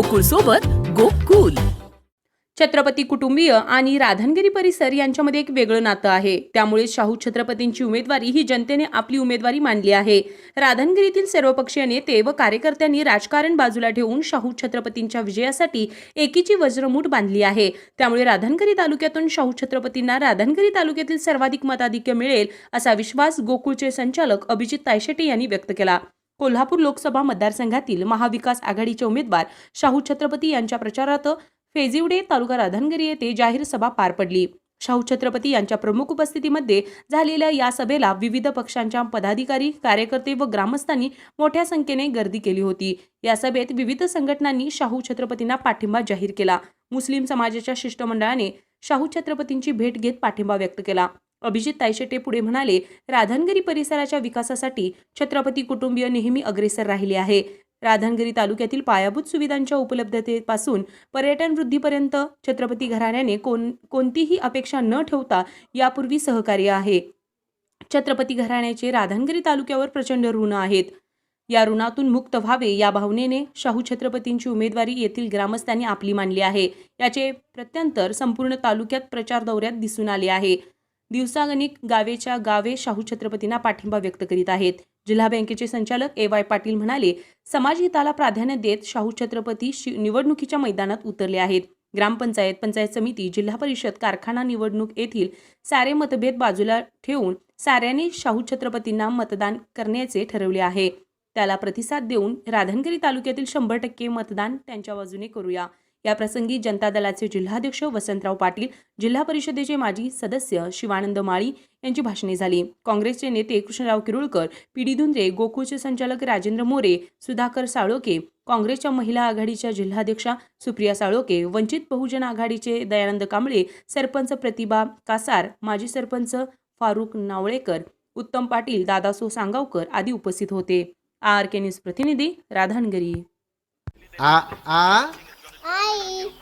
गोकुळ सोबत गोकुल. छत्रपती कुटुंबीय आणि राधनगिरी परिसर यांच्यामध्ये एक वेगळं नातं आहे. त्यामुळे शाहू छत्रपतींची उमेदवारी ही जनतेने आपली उमेदवारी मानली आहे. राधनगिरीतील सर्वपक्षीय नेते व कार्यकर्त्यांनी राजकारण बाजूला ठेवून शाहू छत्रपतींच्या विजयासाठी एकीची वज्रमूठ बांधली आहे. त्यामुळे राधनगिरी तालुक्यातून शाहू छत्रपतींना राधनगिरी तालुक्यातील सर्वाधिक मताधिक्य मिळेल असा विश्वास गोकुळचे संचालक अभिजित तायशेटे यांनी व्यक्त केला. कोल्हापूर लोकसभा मतदारसंघातील महाविकास आघाडीचे उमेदवार शाहू छत्रपती यांच्या प्रचारात फेजिवडे तालुका राधनगिरी येथे जाहीर सभा पार पडली. शाहू छत्रपती यांच्या प्रमुख उपस्थितीमध्ये झालेल्या या सभेला विविध पक्षांच्या पदाधिकारी कार्यकर्ते व ग्रामस्थांनी मोठ्या संख्येने गर्दी केली होती. या सभेत विविध संघटनांनी शाहू छत्रपतींना पाठिंबा जाहीर केला. मुस्लिम समाजाच्या शिष्टमंडळाने शाहू छत्रपतींची भेट घेत पाठिंबा व्यक्त केला. अभिजित तायशेटे पुढे म्हणाले राधानगिरी परिसराच्या विकासासाठी छत्रपती कुटुंबीय नेहमी अग्रेसर राहिले आहे. राधानगिरी तालुक्यातील पायाभूत सुविधांच्या उपलब्धतेपासून पर्यटन वृद्धीपर्यंत छत्रपती घराण्याने कोण कोणतीही अपेक्षा न ठेवता यापूर्वी सहकार्य आहे. छत्रपती घराण्याचे राधानगिरी तालुक्यावर प्रचंड ऋण आहेत. या ऋणातून मुक्त व्हावे या भावनेने शाहू छत्रपतींची उमेदवारी येथील ग्रामस्थांनी आपली मानली आहे. याचे प्रत्यंतर संपूर्ण तालुक्यात प्रचार दौऱ्यात दिसून आले आहे. दिवसागणिक गावेच्या गावे शाहू छत्रपतींना पाठिंबा व्यक्त करीत आहेत. जिल्हा बँकेचे संचालक ए वाय पाटील म्हणाले समाजहिताला प्राधान्य देत शाहू छत्रपती निवडणुकीच्या मैदानात उतरले आहेत. ग्रामपंचायत पंचायत समिती जिल्हा परिषद कारखाना निवडणूक येथील सारे मतभेद बाजूला ठेवून साऱ्यांनी शाहू छत्रपतींना मतदान करण्याचे ठरवले आहे. त्याला प्रतिसाद देऊन राधनगिरी तालुक्यातील शंभर टक्के मतदान त्यांच्या बाजूने करूया. याप्रसंगी जनता दलाचे जिल्हाध्यक्ष वसंतराव पाटील जिल्हा परिषदेचे माजी सदस्य शिवानंद माळी यांची भाषणे झाली. काँग्रेसचे नेते कृष्णराव किरुळकर पीडी धुंद्रे गोकुळचे संचालक राजेंद्र मोरे सुधाकर साळोके काँग्रेसच्या महिला आघाडीच्या जिल्हाध्यक्षा सुप्रिया साळोके वंचित बहुजन आघाडीचे दयानंद कांबळे सरपंच प्रतिभा कासार माजी सरपंच फारुख नावळेकर उत्तम पाटील दादासो सांगावकर आदी उपस्थित होते. आर के न्यूज प्रतिनिधी राधानगरी. आ आ